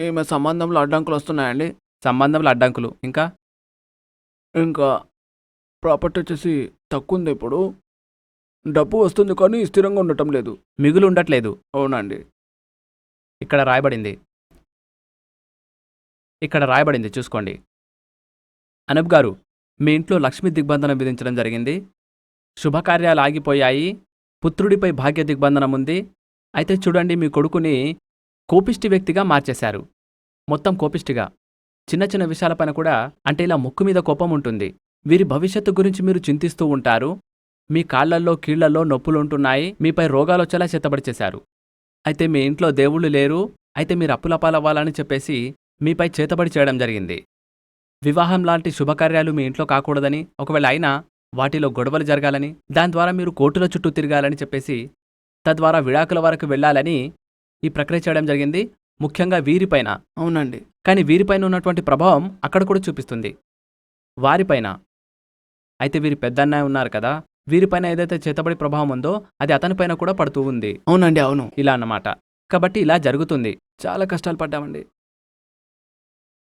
ఈమె సంబంధంలో అడ్డంకులు వస్తున్నాయండి? సంబంధంలో అడ్డంకులు. ఇంకా? ఇంకా ప్రాపర్టీ వచ్చేసి తక్కువ ఉంది ఇప్పుడు. డబ్బు వస్తుంది కానీ స్థిరంగా ఉండటం లేదు. మిగులు ఉండట్లేదు అవునండి. ఇక్కడ రాయబడింది. ఇక్కడ రాయబడింది చూసుకోండి. అనబ్ గారు మీ ఇంట్లో లక్ష్మీ దిగ్బంధనం విధించడం జరిగింది. శుభకార్యాలు ఆగిపోయాయి. పుత్రుడిపై భాగ్య దిగ్బంధనం ఉంది. అయితే చూడండి మీ కొడుకుని కోపిష్టి వ్యక్తిగా మార్చేశారు. మొత్తం కోపిష్టిగా. చిన్న చిన్న విషయాలపైన కూడా అంటే ఇలా ముక్కు మీద కోపం ఉంటుంది. వీరి భవిష్యత్తు గురించి మీరు చింతిస్తూ ఉంటారు. మీ కాళ్ళల్లో కీళ్ళల్లో నొప్పులుంటున్నాయి మీపై రోగాలు వచ్చేలా చేతబడి చేశారు అయితే మీ ఇంట్లో దేవుళ్ళు లేరు. అయితే మీరు అప్పులపాలవ్వాలని చెప్పేసి మీపై చేతబడి చేయడం జరిగింది. వివాహం లాంటి శుభకార్యాలు మీ ఇంట్లో కాకూడదని ఒకవేళ అయినా వాటిలో గొడవలు జరగాలని దాని ద్వారా మీరు కోర్టుల చుట్టూ తిరగాలని చెప్పేసి తద్వారా విడాకుల వరకు వెళ్ళాలని ఈ ప్రక్రియ చేయడం జరిగింది. ముఖ్యంగా వీరిపైన. అవునండి. కానీ వీరిపైన ఉన్నటువంటి ప్రభావం అక్కడ కూడా చూపిస్తుంది. వారిపైన. అయితే వీరి పెద్దన్నయ్య ఉన్నారు కదా. వీరిపైన ఏదైతే చేతబడి ప్రభావం ఉందో అది అతనిపైన కూడా పడుతూ ఉంది. అవునండి అవును. ఇలా అన్నమాట. కాబట్టి ఇలా జరుగుతుంది. చాలా కష్టాలు పడ్డామండి.